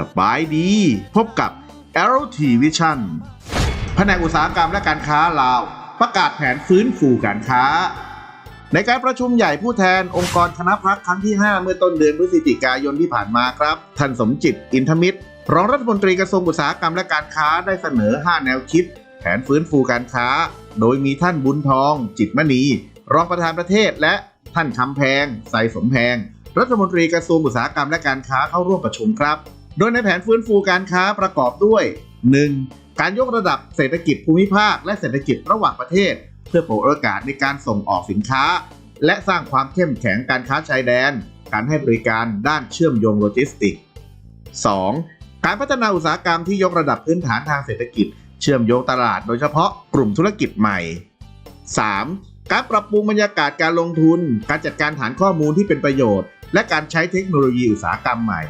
สบายดี พบกับ a r o t Vision แผนกอุตสาหกรรมและการค้าลาว ประกาศแผนฟื้นฟูการค้า ในการประชุมใหญ่ผู้แทนองค์กรคณะพักครั้งที่ 5 เมื่อต้นเดือนพฤศจิกายนที่ผ่านมาครับ ท่านสมจิตอินทมิตร รองรัฐมนตรีกระทรวงอุตสาหกรรมและการค้าได้เสนอ 5 แนวคิด แผนฟื้นฟูการค้า โดยมีท่านบุญทอง จิตมณี รองประธานประเทศและท่านคำแพงใสสมแพงรัฐมนตรีกระทรวงอุตสาหกรรมและการค้าเข้าร่วมประชุมครับ โดยในแผนฟื้นฟูการค้าประกอบด้วย 1. การยกระดับเศรษฐกิจภูมิภาค และเศรษฐกิจระหว่างประเทศ เพื่อเปิดโอกาสในการส่งออกสินค้า และสร้างความเข้มแข็งการค้าชายแดน การให้บริการด้านเชื่อมโยงโลจิสติกส์ 2. การพัฒนาอุตสาหกรรมที่ยกระดับพื้นฐานทางเศรษฐกิจ เชื่อมโยงตลาดโดยเฉพาะกลุ่มธุรกิจใหม่ 3. การปรับปรุงบรรยากาศการลงทุน การจัดการฐานข้อมูลที่เป็นประโยชน์ และการใช้เทคโนโลยีอุตสาหกรรมใหม่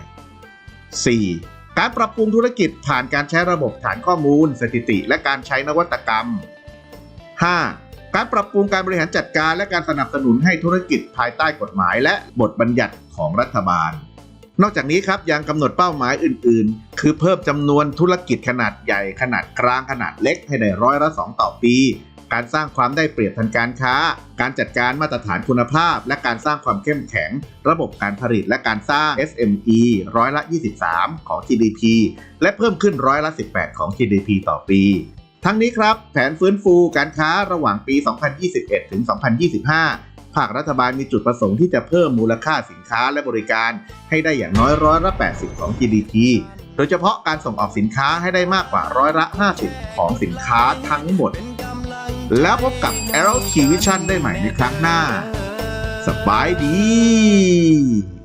4. การปรับปรุงธุรกิจผ่านการใช้ระบบฐานข้อมูล สถิติ และการใช้นวัตกรรม 5. การปรับปรุงการบริหารจัดการและการสนับสนุนให้ธุรกิจภายใต้กฎหมาย และบทบัญญัติของรัฐบาล นอกจากนี้ครับยังกำหนดเป้าหมายอื่น ๆ คือเพิ่มจำนวนธุรกิจขนาดใหญ่ ขนาดกลางขนาดเล็กให้ได้ร้อยละ 2 ต่อปี การสร้างความได้เปรียบทางการค้า การจัดการมาตรฐานคุณภาพ และการสร้างความเข้มแข็ง ระบบการผลิตและการสร้าง SME ร้อยละ 23 ของ GDP และเพิ่มขึ้นร้อยละ 18 ของ GDP ต่อปีทั้งนี้ครับ แผนฟื้นฟูการค้าระหว่างปี 2021 ถึง 2025 ภาครัฐบาลมีจุดประสงค์ที่จะเพิ่มมูลค่าสินค้าและบริการให้ได้อย่างน้อยร้อยละ 80 ของ GDP ดยเฉพาะการส่งออกสินค้าให้ได้มากกว่าร้อยละ 50 ของสินค้าทั้งหมด แล้วพบกับ a e r o T Vision ได้ใหม่ในครั้งหน้า สบายดี